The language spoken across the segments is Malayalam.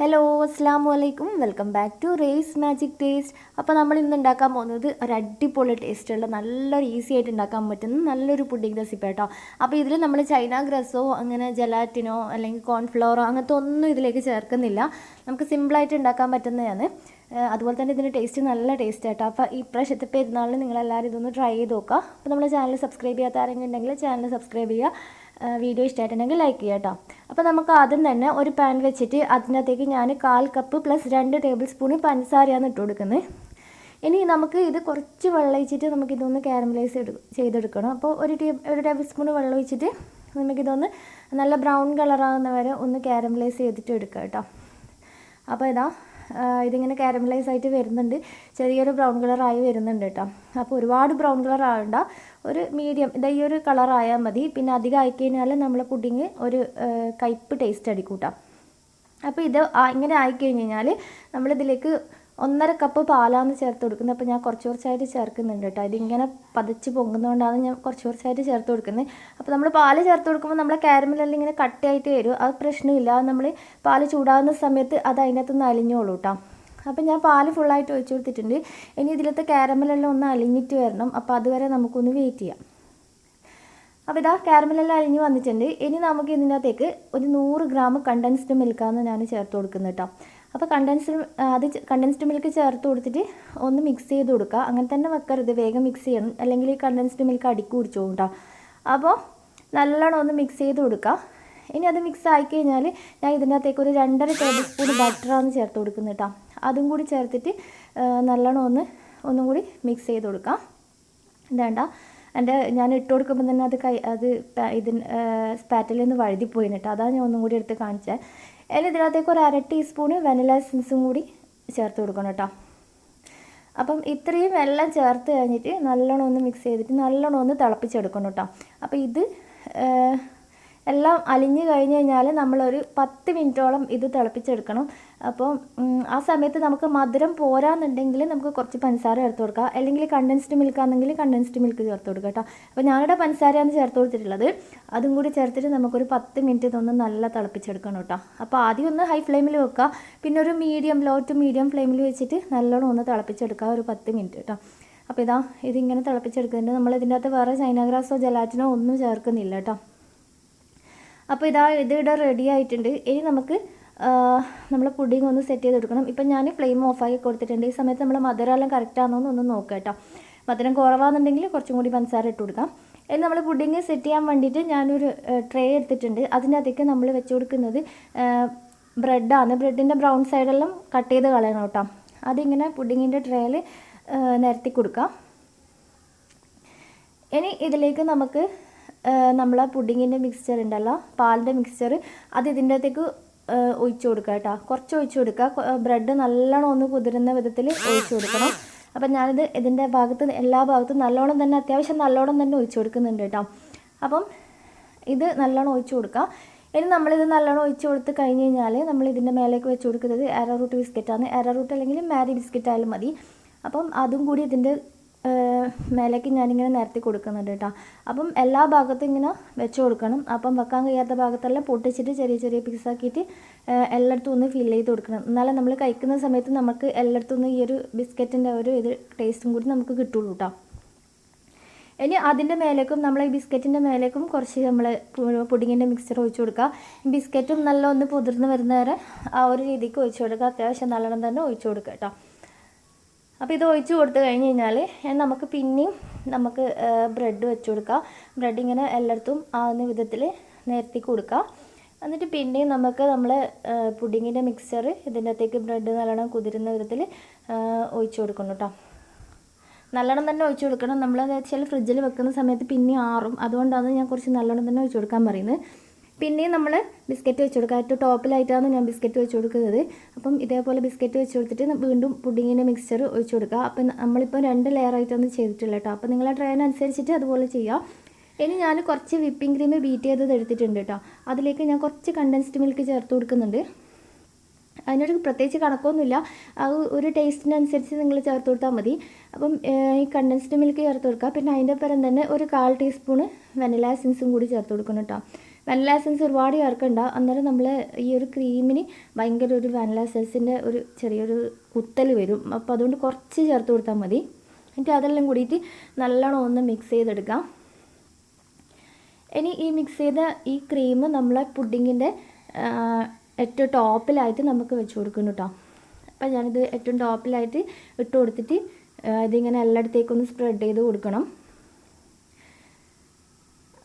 ഹലോ അസ്സാം വലൈക്കും welcome back to race magic taste അപ്പോൾ നമ്മൾ ഇന്ന് ഉണ്ടാക്കാൻ പോകുന്നത് ഒരു അടിപൊളി ടേസ്റ്റുള്ള നല്ലൊരു ഈസി ആയിട്ട് ഉണ്ടാക്കാൻ പറ്റുന്ന നല്ലൊരു പുഡിംഗ് റെസിപ്പി കേട്ടോ അപ്പോൾ ഇതിൽ നമ്മൾ ചൈന ഗ്രസ്സോ അങ്ങനെ ജലാറ്റിനോ അല്ലെങ്കിൽ കോൺഫ്ലവറോ അങ്ങനത്തെ ഒന്നും ഇതിലേക്ക് ചേർക്കുന്നില്ല. നമുക്ക് സിമ്പിളായിട്ട് ഉണ്ടാക്കാൻ പറ്റുന്നതാണ്. അതുപോലെ തന്നെ ഇതിന്റെ ടേസ്റ്റ് നല്ല ടേസ്റ്റ് ആട്ടോ. അപ്പോൾ ഈ പ്രാവശ്യത്തെ പെരുന്നാളിന് നിങ്ങളെല്ലാവരും ഇതൊന്ന് ട്രൈ ചെയ്ത് നോക്കുക. അപ്പോൾ നമ്മുടെ ചാനൽ സബ്സ്ക്രൈബ് ചെയ്യാത്ത ആരെങ്കിലും ഉണ്ടെങ്കിൽ ചാനൽ സബ്സ്ക്രൈബ് ചെയ്യുക. വീഡിയോ ഇഷ്ടമായിട്ടുണ്ടെങ്കിൽ ലൈക്ക് ചെയ്യുക കേട്ടോ അപ്പോൾ നമുക്ക് ആദ്യം തന്നെ ഒരു പാൻ വെച്ചിട്ട് അതിനകത്തേക്ക് ഞാൻ കാൽ കപ്പ് പ്ലസ് രണ്ട് ടേബിൾ സ്പൂൺ പഞ്ചസാരയാണ് ഇട്ട് കൊടുക്കുന്നത് ഇനി നമുക്ക് ഇത് കുറച്ച് വെള്ളം ഒഴിച്ചിട്ട് നമുക്കിതൊന്ന് കാരമലൈസ് എടു ചെയ്തെടുക്കണം. അപ്പോൾ ഒരു ടീ ഒരു ടേബിൾ സ്പൂൺ വെള്ളം ഒഴിച്ചിട്ട് നമുക്കിതൊന്ന് നല്ല ബ്രൗൺ കളറാകുന്ന വരെ ഒന്ന് കാരമലൈസ് ചെയ്തിട്ട് എടുക്കാം കേട്ടോ അപ്പോൾ ഇതാ ഇതിങ്ങനെ കാരമലൈസ് ആയിട്ട് വരുന്നുണ്ട്. ചെറിയൊരു ബ്രൗൺ കളറായി വരുന്നുണ്ട് കേട്ടോ അപ്പോൾ ഒരുപാട് ബ്രൗൺ കളർ ആവണ്ട. ഒരു മീഡിയം ഇതാ ഈ ഒരു കളറായാൽ മതി. പിന്നെ അധികം ആയിക്കഴിഞ്ഞാൽ നമ്മൾ പുഡിങ് ഒരു കയ്പ് ടേസ്റ്റ് അടിക്കൂട്ടാം. അപ്പോൾ ഇത് ഇങ്ങനെ ആയിക്കഴിഞ്ഞ് കഴിഞ്ഞാൽ നമ്മളിതിലേക്ക് ഒന്നര കപ്പ് പാലാണ് ചേർത്ത് കൊടുക്കുന്നത്. അപ്പോൾ ഞാൻ കുറച്ച് കുറച്ചായിട്ട് ചേർക്കുന്നുണ്ട് കേട്ടോ. ഇതിങ്ങനെ പതച്ച് പൊങ്ങുന്നതുകൊണ്ടാണ് ഞാൻ കുറച്ച് കുറച്ചായിട്ട് ചേർത്ത് കൊടുക്കുന്നത്. അപ്പോൾ നമ്മൾ പാൽ ചേർത്ത് കൊടുക്കുമ്പോൾ നമ്മളെ കാരമലെല്ലാം ഇങ്ങനെ കട്ടിയായിട്ട് വരും. അത് പ്രശ്നമില്ല. നമ്മൾ പാൽ ചൂടാകുന്ന സമയത്ത് അത് അതിനകത്ത് നിന്ന് അലിഞ്ഞോളൂ കേട്ടോ അപ്പോൾ ഞാൻ പാൽ ഫുള്ളായിട്ട് ഒഴിച്ചു കൊടുത്തിട്ടുണ്ട്. ഇനി ഇതിലത്തെ കാരമലെല്ലാം ഒന്ന് അലിഞ്ഞിട്ട് വരണം. അപ്പോൾ അതുവരെ നമുക്കൊന്ന് വെയിറ്റ് ചെയ്യാം. അപ്പോൾ ഇതാ കാരമലെല്ലാം അരിഞ്ഞ് വന്നിട്ടുണ്ട്. ഇനി നമുക്ക് ഇതിനകത്തേക്ക് ഒരു നൂറ് ഗ്രാം കണ്ടൻസ്ഡ് മിൽക്കാണ് ഞാൻ ചേർത്ത് കൊടുക്കുന്നത് കേട്ടോ അപ്പോൾ കണ്ടൻസ്ഡ് അത് കണ്ടൻസ്ഡ് മിൽക്ക് ചേർത്ത് കൊടുത്തിട്ട് ഒന്ന് മിക്സ് ചെയ്ത് കൊടുക്കുക അങ്ങനെ തന്നെ വെക്കരുത്. വേഗം മിക്സ് ചെയ്യണം. അല്ലെങ്കിൽ ഈ കണ്ടൻസ്ഡ് മിൽക്ക് അടിക്ക് കേട്ടോ അപ്പോൾ നല്ലോണം ഒന്ന് മിക്സ് ചെയ്ത് കൊടുക്കുക ഇനി അത് മിക്സ് ആയി കഴിഞ്ഞാൽ ഞാൻ ഇതിനകത്തേക്ക് ഒരു രണ്ടര ടേബിൾ സ്പൂൺ ബട്ടറാണ് ചേർത്ത് കൊടുക്കുന്നത് കേട്ടോ അതും കൂടി ചേർത്തിട്ട് നല്ലോണം ഒന്ന് ഒന്നും കൂടി മിക്സ് ചെയ്ത് കൊടുക്കാം. ഇതേണ്ട. എന്റെ ഞാൻ ഇട്ട് കൊടുക്കുമ്പോൾ തന്നെ അത് കൈ അത് ഇതിന് സ്പാറ്റിൽ നിന്ന് വഴുതിപ്പോയി അതാണ് ഞാൻ ഒന്നും കൂടി എടുത്ത് കാണിച്ചത് ഇനി ഇതിനകത്തേക്ക് ഒരു അര ടീസ്പൂണ് വെനില എസൻസും കൂടി ചേർത്ത് കൊടുക്കണം കേട്ടോ. അപ്പം ഇത്രയും എല്ലാം ചേർത്ത് കഴിഞ്ഞിട്ട് നല്ലോണം ഒന്ന് മിക്സ് ചെയ്തിട്ട് നല്ലോണം ഒന്ന് തിളപ്പിച്ചെടുക്കണം കേട്ടോ. അപ്പോൾ ഇത് എല്ലാം അലിഞ്ഞു കഴിഞ്ഞ് കഴിഞ്ഞാൽ നമ്മളൊരു പത്ത് മിനിറ്റോളം ഇത് തിളപ്പിച്ചെടുക്കണം. അപ്പോൾ ആ സമയത്ത് നമുക്ക് മധുരം പോരാന്നുണ്ടെങ്കിൽ നമുക്ക് കുറച്ച് പഞ്ചസാര ചേർത്ത് കൊടുക്കാം. അല്ലെങ്കിൽ കണ്ടൻസ്ഡ് മിൽക്ക് ആണെങ്കിൽ കണ്ടൻസ്ഡ് മിൽക്ക് ചേർത്ത് കൊടുക്കുക കേട്ടോ. അപ്പോൾ ഞാനിവിടെ പഞ്ചസാരയാണ് ചേർത്ത് കൊടുത്തിട്ടുള്ളത്. അതും കൂടി ചേർത്തിട്ട് നമുക്കൊരു പത്ത് മിനിറ്റ് ഇതൊന്ന് നല്ല തിളപ്പിച്ചെടുക്കണം കേട്ടോ. അപ്പോൾ ആദ്യം ഒന്ന് ഹൈ ഫ്ലെയിമിൽ വെക്കുക. പിന്നെ ഒരു മീഡിയം ലോ ടു മീഡിയം ഫ്ലെയിമിൽ വെച്ചിട്ട് നല്ലോണം ഒന്ന് തിളപ്പിച്ചെടുക്കുക ഒരു പത്ത് മിനിറ്റ് കേട്ടോ. അപ്പോൾ ഇതാ ഇതിങ്ങനെ തിളപ്പിച്ചെടുക്കുന്നുണ്ട് നമ്മൾ ഇതിന്റെ അകത്ത് വേറെ ചൈന ഗ്രാസോ ജലാറ്റിനോ ഒന്നും ചേർക്കുന്നില്ല കേട്ടോ. അപ്പോൾ ഇതാ ഇത് ഇവിടെ റെഡി ആയിട്ടുണ്ട്. ഇനി നമുക്ക് നമ്മൾ പുഡിങ് ഒന്ന് സെറ്റ് ചെയ്ത് കൊടുക്കണം. ഇപ്പം ഞാൻ ഫ്ലെയിം ഓഫാക്കി കൊടുത്തിട്ടുണ്ട്. ഈ സമയത്ത് നമ്മൾ മധുരമെല്ലാം കറക്റ്റ് ആണോ ഒന്ന് നോക്കുക കേട്ടോ. മധുരം കുറവാണെന്നുണ്ടെങ്കിൽ കുറച്ചും കൂടി പഞ്ചസാര ഇട്ട് കൊടുക്കാം. ഇനി നമ്മൾ പുഡിങ് സെറ്റ് ചെയ്യാൻ വേണ്ടിയിട്ട് ഞാനൊരു ട്രേ എടുത്തിട്ടുണ്ട്. അതിനകത്തേക്ക് നമ്മൾ വെച്ച് കൊടുക്കുന്നത് ബ്രെഡാണ് ബ്രെഡിന്റെ ബ്രൗൺ സൈഡെല്ലാം കട്ട് ചെയ്ത് കളയണം കേട്ടോ. അതിങ്ങനെ പുഡിങ്ങിന്റെ ട്രേയിൽ നിരത്തി കൊടുക്കാം. ഇനി ഇതിലേക്ക് നമുക്ക് നമ്മളെ പുഡിങ്ങിന്റെ മിക്സ്ചർ ഉണ്ടല്ലോ പാലിന്റെ മിക്സ്ചർ അത് ഇതിന്റെ അകത്തേക്ക് ഒഴിച്ചു കൊടുക്കുക കേട്ടോ. കുറച്ച് ഒഴിച്ചു കൊടുക്കുക. ബ്രെഡ് നല്ലോണം ഒന്ന് കുതിരുന്ന വിധത്തിൽ ഒഴിച്ചു കൊടുക്കണം. അപ്പം ഞാനിത് ഇതിന്റെ ഭാഗത്ത് എല്ലാ ഭാഗത്തും നല്ലോണം തന്നെ അത്യാവശ്യം നല്ലോണം തന്നെ ഒഴിച്ചു കൊടുക്കുന്നുണ്ട് കേട്ടോ. അപ്പം ഇത് നല്ലോണം ഒഴിച്ചു കൊടുക്കുക ഇനി നമ്മളിത് നല്ലോണം ഒഴിച്ചു കൊടുത്ത് കഴിഞ്ഞ് കഴിഞ്ഞാൽ നമ്മൾ ഇതിന്റെ മേലേക്ക് വെച്ച് കൊടുക്കുന്നത് എറ റൂട്ട് ബിസ്ക്കറ്റാണ് എറ റൂട്ട് അല്ലെങ്കിൽ മാരി ബിസ്ക്കറ്റ് ആയാലും മതി. അപ്പം അതും കൂടി ഇതിന്റെ മേലേക്ക് ഞാനിങ്ങനെ നിരത്തി കൊടുക്കുന്നുണ്ട് കേട്ടോ അപ്പം എല്ലാ ഭാഗത്തും ഇങ്ങനെ വെച്ച് കൊടുക്കണം. അപ്പം വെക്കാൻ കഴിയാത്ത ഭാഗത്തെല്ലാം പൊട്ടിച്ചിട്ട് ചെറിയ ചെറിയ പീസാക്കിയിട്ട് എല്ലായിടത്തും ഒന്ന് ഫില്ല് ചെയ്ത് കൊടുക്കണം. എന്നാലേ നമ്മൾ കഴിക്കുന്ന സമയത്ത് നമുക്ക് എല്ലായിടത്തും ഒന്ന് ഈ ഒരു ബിസ്ക്കറ്റിന്റെ ഒരു ഇത് ടേസ്റ്റും കൂടി നമുക്ക് കിട്ടുള്ളൂ കേട്ടോ ഇനി അതിന്റെ മേലേക്കും നമ്മൾ ഈ ബിസ്ക്കറ്റിന്റെ മേലേക്കും കുറച്ച് നമ്മൾ പുഡിങ്ങിന്റെ മിക്സ്ചർ ഒഴിച്ച് കൊടുക്കുക. ബിസ്ക്കറ്റും നല്ല ഒന്ന് പുതിർന്ന് വരുന്നവരെ ആ ഒരു രീതിക്ക് ഒഴിച്ച് കൊടുക്കുക. അത്യാവശ്യം നല്ലോണം തന്നെ ഒഴിച്ച് കൊടുക്കുക കേട്ടോ അപ്പോൾ ഇത് ഒഴിച്ച് കൊടുത്ത് കഴിഞ്ഞ് കഴിഞ്ഞാൽ നമുക്ക് പിന്നെയും നമുക്ക് ബ്രെഡ് വെച്ച് കൊടുക്കാം. ബ്രെഡ് ഇങ്ങനെ എല്ലായിടത്തും ആകുന്ന വിധത്തിൽ നിരത്തി കൊടുക്കാം. എന്നിട്ട് പിന്നെയും നമുക്ക് നമ്മൾ പുഡിങ്ങിന്റെ മിക്സർ ഇതിന്റെ അകത്തേക്ക് ബ്രെഡ് നല്ലോണം കുതിരുന്ന വിധത്തിൽ ഒഴിച്ചു കൊടുക്കണം കേട്ടോ നല്ലോണം തന്നെ ഒഴിച്ചു കൊടുക്കണം. നമ്മൾ വെച്ചാൽ ഫ്രിഡ്ജിൽ വെക്കുന്ന സമയത്ത് പിന്നെയും ആറും. അതുകൊണ്ടാണ് ഞാൻ കുറച്ച് നല്ലോണം തന്നെ ഒഴിച്ചു കൊടുക്കാൻ പറയുന്നത്. പിന്നെയും നമ്മൾ ബിസ്ക്കറ്റ് വെച്ച് കൊടുക്കുക. ഏറ്റവും ടോപ്പിലായിട്ടാണ് ഞാൻ ബിസ്ക്കറ്റ് വെച്ച് കൊടുക്കുന്നത്. അപ്പം ഇതേപോലെ ബിസ്ക്കറ്റ് വെച്ച് കൊടുത്തിട്ട് വീണ്ടും പുഡിങ്ങിന്റെ മിക്സ്ചർ ഒഴിച്ച് കൊടുക്കുക. അപ്പം നമ്മളിപ്പോൾ രണ്ട് ലെയർ ആയിട്ടാണ് ചെയ്തിട്ടുള്ളത് കേട്ടോ. അപ്പം നിങ്ങളെ ട്രെയിനനുസരിച്ചിട്ട് അതുപോലെ ചെയ്യാം. ഇനി ഞാൻ കുറച്ച് വിപ്പിംഗ് ക്രീം ബീറ്റ് ചെയ്തത് എടുത്തിട്ടുണ്ട് കേട്ടോ. അതിലേക്ക് ഞാൻ കുറച്ച് കണ്ടൻസ്ഡ് മിൽക്ക് ചേർത്ത് കൊടുക്കുന്നുണ്ട്. അതിനൊരു പ്രത്യേകിച്ച് കണക്കൊന്നുമില്ല. ആ ഒരു ടേസ്റ്റിനനുസരിച്ച് നിങ്ങൾ ചേർത്ത് കൊടുത്താൽ മതി. അപ്പം ഈ കണ്ടൻസ്ഡ് മിൽക്ക് ചേർത്ത് കൊടുക്കുക. പിന്നെ അതിന്റെ പരം തന്നെ ഒരു കാൽ ടീസ്പൂണ് വെനില എസൻസും കൂടി ചേർത്ത് കൊടുക്കണം കേട്ടോ. വാനില എസൻസ് ഒരുപാട് ചേർക്കണ്ട. അന്നേരം നമ്മൾ ഈ ഒരു ക്രീമിന് ഭയങ്കര ഒരു വാനില എസൻസിന്റെ ഒരു ചെറിയൊരു കുത്തൽ വരും. അപ്പോൾ അതുകൊണ്ട് കുറച്ച് ചേർത്ത് കൊടുത്താൽ മതി. എന്നിട്ട് അതെല്ലാം കൂടിയിട്ട് നല്ലോണം ഒന്ന് മിക്സ് ചെയ്തെടുക്കാം. ഇനി ഈ മിക്സ് ചെയ്ത ഈ ക്രീം നമ്മളെ പുഡിങ്ങിന്റെ ഏറ്റവും ടോപ്പിലായിട്ട് നമുക്ക് വെച്ച് കൊടുക്കുന്നു കേട്ടോ അപ്പം ഞാനിത് ഏറ്റവും ടോപ്പിലായിട്ട് ഇട്ട് കൊടുത്തിട്ട് ഇതിങ്ങനെ എല്ലായിടത്തേക്കൊന്ന് സ്പ്രെഡ് ചെയ്ത് കൊടുക്കണം.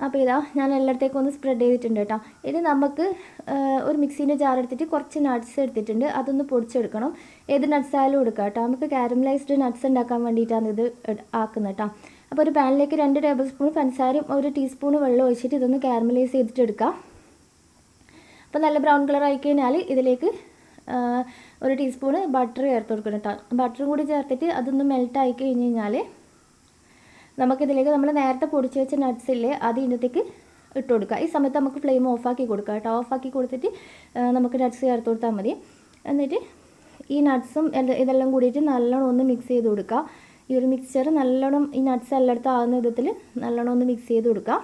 അപ്പോൾ ഇതാ ഞാൻ എല്ലായിടത്തേക്കും ഒന്ന് സ്പ്രെഡ് ചെയ്തിട്ടുണ്ട് കേട്ടോ. ഇത് നമുക്ക് ഒരു മിക്സീന്റെ ജാർ എടുത്തിട്ട് കുറച്ച് നട്ട്സ് എടുത്തിട്ടുണ്ട്. അതൊന്ന് പൊടിച്ചെടുക്കണം. ഏത് നട്ട്സ് ആയാലും എടുക്കാം കേട്ടോ. നമുക്ക് കാരമലൈസ്ഡ് നട്ട്സ് ഉണ്ടാക്കാൻ വേണ്ടിയിട്ടാണ് ഇത് ആക്കുന്നത് കേട്ടോ. അപ്പോൾ ഒരു പാനിലേക്ക് രണ്ട് ടേബിൾ സ്പൂൺ പഞ്ചസാരയും ഒരു ടീസ്പൂൺ വെള്ളം ഒഴിച്ചിട്ട് ഇതൊന്ന് കാരമലൈസ് ചെയ്തിട്ട് എടുക്കാം. അപ്പോൾ നല്ല ബ്രൗൺ കളർ ആയി കഴിഞ്ഞാൽ ഇതിലേക്ക് ഒരു ടീസ്പൂണ് ബട്ടർ ചേർത്ത് കൊടുക്കണം കേട്ടോ. ബട്ടറും കൂടി ചേർത്തിട്ട് അതൊന്ന് മെൽറ്റ് ആയി കഴിഞ്ഞ് കഴിഞ്ഞാൽ നമുക്കിതിലേക്ക് നമ്മൾ നേരത്തെ പൊടിച്ച് വെച്ച നട്ട്സ് ഇല്ലേ അത് ഇതിനകത്തേക്ക് ഇട്ട് കൊടുക്കുക. ഈ സമയത്ത് നമുക്ക് ഫ്ലെയിം ഓഫാക്കി കൊടുക്കുക കേട്ടോ. ഓഫാക്കി കൊടുത്തിട്ട് നമുക്ക് നട്ട്സ് ചേർത്ത് കൊടുത്താൽ മതി. എന്നിട്ട് ഈ നട്ട്സും ഇതെല്ലാം കൂടിയിട്ട് നല്ലോണം ഒന്ന് മിക്സ് ചെയ്ത് കൊടുക്കുക. ഈ ഒരു മിക്സ്ചർ നല്ലോണം ഈ നട്ട്സ് എല്ലായിടത്തും ആകുന്ന വിധത്തിൽ നല്ലോണം ഒന്ന് മിക്സ് ചെയ്ത് കൊടുക്കുക.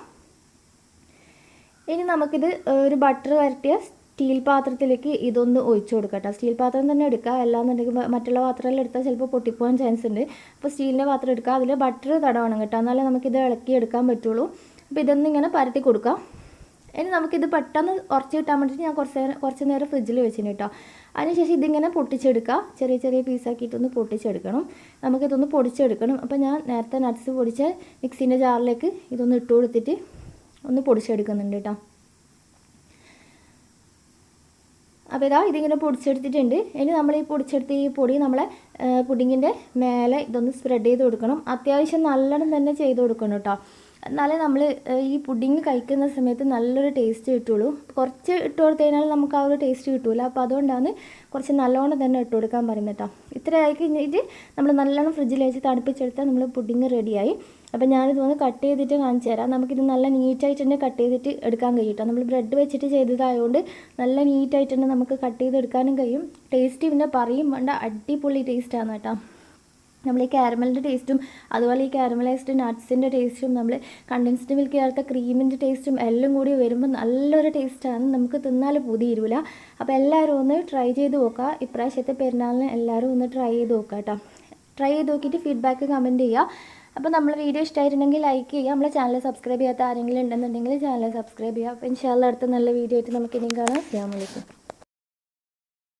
ഇനി നമുക്കിത് ഒരു ബട്ടർ വരട്ടിയ സ്റ്റീൽ പാത്രത്തിലേക്ക് ഇതൊന്ന് ഒഴിച്ചു കൊടുക്കാം കേട്ടോ. സ്റ്റീൽ പാത്രം തന്നെ എടുക്കുക. അല്ലാന്നുണ്ടെങ്കിൽ മറ്റുള്ള പാത്രമെല്ലാം എടുത്താൽ ചിലപ്പോൾ പൊട്ടിപ്പോകാൻ ചാൻസ് ഉണ്ട്. അപ്പോൾ സ്റ്റീലിന്റെ പാത്രം എടുക്കുക. അതിൽ ബട്ടർ തടവണം കേട്ടോ. എന്നാലേ നമുക്കിത് ഇളക്കി എടുക്കാൻ പറ്റുള്ളൂ. അപ്പോൾ ഇതൊന്നും ഇങ്ങനെ പരത്തി കൊടുക്കാം. ഇനി നമുക്കിത് പെട്ടെന്ന് ഉറച്ച് കിട്ടാൻ വേണ്ടിയിട്ട് ഞാൻ കുറച്ച് നേരം കുറച്ച് നേരം ഫ്രിഡ്ജിൽ വെച്ചിന് കേട്ടോ. അതിനുശേഷം ഇതിങ്ങനെ പൊട്ടിച്ചെടുക്കുക. ചെറിയ ചെറിയ പീസാക്കിയിട്ടൊന്ന് പൊട്ടിച്ചെടുക്കണം. നമുക്കിതൊന്ന് പൊടിച്ചെടുക്കണം. അപ്പോൾ ഞാൻ നേരത്തെ നട്ട്സ് പൊടിച്ച മിക്സീന്റെ ജാറിലേക്ക് ഇതൊന്ന് ഇട്ട് കൊടുത്തിട്ട് ഒന്ന് പൊടിച്ചെടുക്കുന്നുണ്ട് കേട്ടോ. അപ്പോൾ ഇതാ ഇതിങ്ങനെ പൊടിച്ചെടുത്തിട്ടുണ്ട്. ഇനി നമ്മൾ ഈ പൊടിച്ചെടുത്ത് ഈ പൊടി നമ്മളെ പുഡിങ്ങിന്റെ മേലെ ഇതൊന്ന് സ്പ്രെഡ് ചെയ്ത് കൊടുക്കണം. അത്യാവശ്യം നല്ലോണം തന്നെ ചെയ്ത് കൊടുക്കണം കേട്ടോ. എന്നാലേ നമ്മൾ ഈ പുഡിങ് കഴിക്കുന്ന സമയത്ത് നല്ലൊരു ടേസ്റ്റ് കിട്ടുള്ളൂ. കുറച്ച് ഇട്ട് കൊടുത്തു കഴിഞ്ഞാൽ നമുക്ക് ആ ഒരു ടേസ്റ്റ് കിട്ടൂല. അപ്പോൾ അതുകൊണ്ടാണ് കുറച്ച് നല്ലോണം തന്നെ ഇട്ട് കൊടുക്കാൻ പറയുന്നത് കേട്ടോ. ഇത്രയായി കഴിഞ്ഞിട്ട് നമ്മൾ നല്ലോണം ഫ്രിഡ്ജിൽ വെച്ച് തണുപ്പിച്ചെടുത്താൽ നമ്മൾ പുഡിങ് റെഡിയായി അപ്പോൾ ഞാനിതൊന്ന് കട്ട് ചെയ്തിട്ട് കാണിച്ചു തരാം. നമുക്കിത് നല്ല നീറ്റായിട്ട് തന്നെ കട്ട് ചെയ്തിട്ട് എടുക്കാൻ കഴിയും കേട്ടോ നമ്മൾ ബ്രെഡ് വെച്ചിട്ട് ചെയ്തതായതുകൊണ്ട് നല്ല നീറ്റായിട്ട് തന്നെ നമുക്ക് കട്ട് ചെയ്ത് എടുക്കാനും കഴിയും. ടേസ്റ്റ് പിന്നെ പറയും. വേണ്ട അടിപൊളി ടേസ്റ്റാണ് കേട്ടോ. നമ്മൾ ഈ കാരമലിന്റെ ടേസ്റ്റും അതുപോലെ ഈ കാരമലൈസ്ഡ് നട്ട്സിന്റെ ടേസ്റ്റും നമ്മൾ കണ്ടൻസ്ഡ് മിൽക്ക് ചേർത്ത ക്രീമിന്റെ ടേസ്റ്റും എല്ലാം കൂടി വരുമ്പോൾ നല്ലൊരു ടേസ്റ്റാണ് നമുക്ക് തിന്നാൽ പുതിയിരുവില്ല അപ്പോൾ എല്ലാവരും ഒന്ന് ട്രൈ ചെയ്ത് നോക്കുക ഇപ്രാവശ്യത്തെ പെരുന്നാളിന് എല്ലാവരും ഒന്ന് ട്രൈ ചെയ്ത് നോക്കുക കേട്ടോ ട്രൈ ചെയ്ത് നോക്കിയിട്ട് ഫീഡ്ബാക്ക് കമന്റ് ചെയ്യുക അപ്പോൾ നമ്മൾ വീഡിയോ ഇഷ്ടമായിട്ടുണ്ടെങ്കിൽ ലൈക്ക് ചെയ്യുക. നമ്മളെ ചാനൽ സബ്സ്ക്രൈബ് ചെയ്യാത്ത ആരെങ്കിലും ഉണ്ടെന്നുണ്ടെങ്കിൽ ചാനൽ സബ്സ്ക്രൈബ് ചെയ്യുക. അപ്പോൾ ഇൻഷാല്ല അടുത്ത നല്ല വീഡിയോ ആയിട്ട് നമുക്ക് ഇനിയും കാണാം. അസ്സാം വലൈക്കും